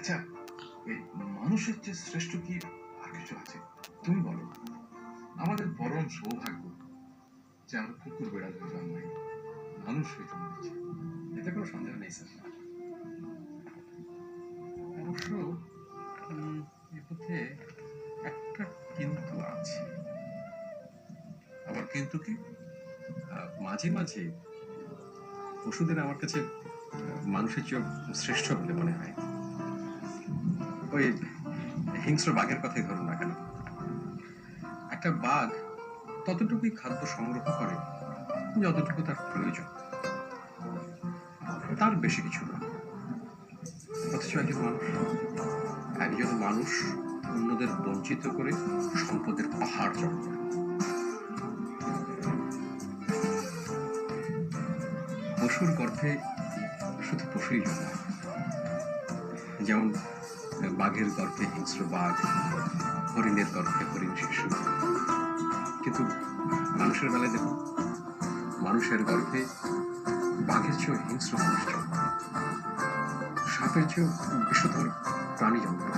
আচ্ছা এই মানুষের চেয়ে শ্রেষ্ঠ কি আর কিছু আছে? তুমি বলো। আমাদের পরম সৌভাগ্য যে আমরা কুকুর বেড়াল হয়ে জন্মাই মানুষ হয়ে জন্মেছি। এতে কোনো সন্দেহ নেই, স্যার। অবশ্য এর মধ্যে একটা কিন্তু আছে। আবার কিন্তু কি? মাঝে মাঝে পশুদের আমার কাছে মানুষের চেয়ে শ্রেষ্ঠ বলে মনে হয়। ওই হিংস্র বাঘের কথাই ধরুন না কেন? একটা বাঘ ততটুকুই খাদ্য সংগ্রহ করে যতটুকু তার প্রয়োজন। তার বেশি কিছু না। অথচ একজন মানুষ একজন মানুষ অন্যদের বঞ্চিত করে সম্পদের পাহাড় জন্ম। পশুর গর্ভে শুধু পশুই জন্মায়। যেমন বাঘের গর্ভে হিংস্র বাঘ, হরিণের গর্ভে হরিণ শিশু। কিন্তু মানুষের বেলায় দেখুন, মানুষের গর্ভে বাঘের চেয়েও হিংস্র মানুষ সাপের চেয়েও বিষধর প্রাণী করে